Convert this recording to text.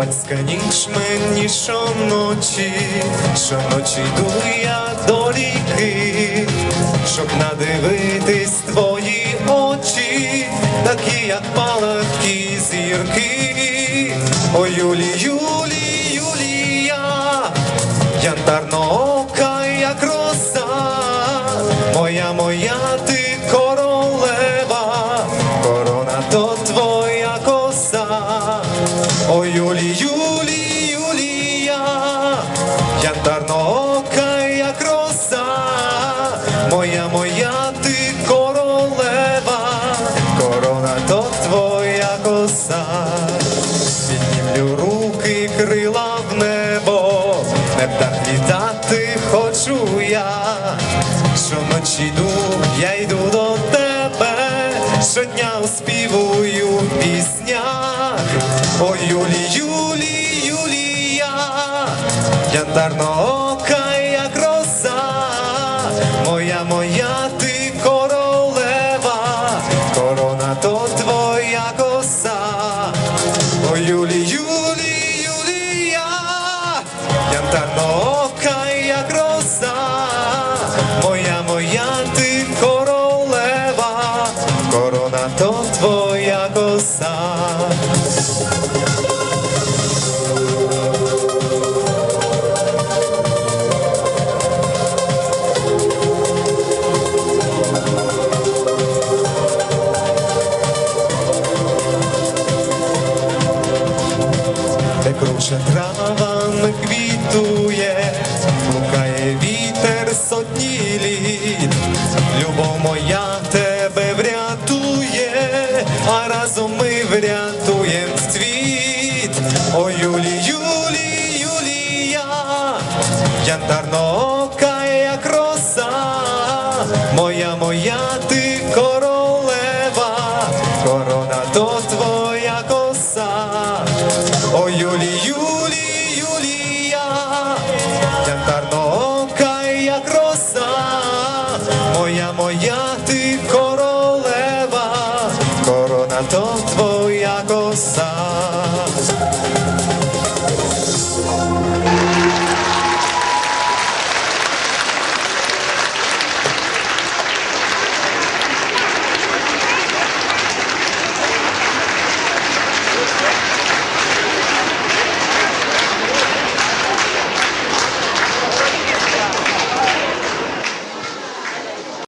Купальська ніч мені щоночі, щоночі йду я до ріки, щоб надивитись твої очі, такі, як палатки зірки. О, Юлі, Юлі, Юлія, янтарноока, як роса, моя, моя ти королева, корона то Піднімлю руки, крила в небо, не птах літати хочу я. Щоночі йду, я йду до тебе, щодня успівую в піснях. О, Юлі, Юлі, Юлія, янтарноока, як роса, моя, моя Юлі, Юлі, Юлія, янтарноока, як роса, моя, моя ти королева, корона то твоя трава не квітує, блукає вітер сотні літ, любов моя тебе врятує, а разом ми врятуєм світ. О, Юлі, Юлі, Юлія, янтарноока, як роса, моя, моя ти королева, корона то твоя коса. Ой, Юлі, Юлі, Юлія, як тарноока, як роса, моя, моя ти.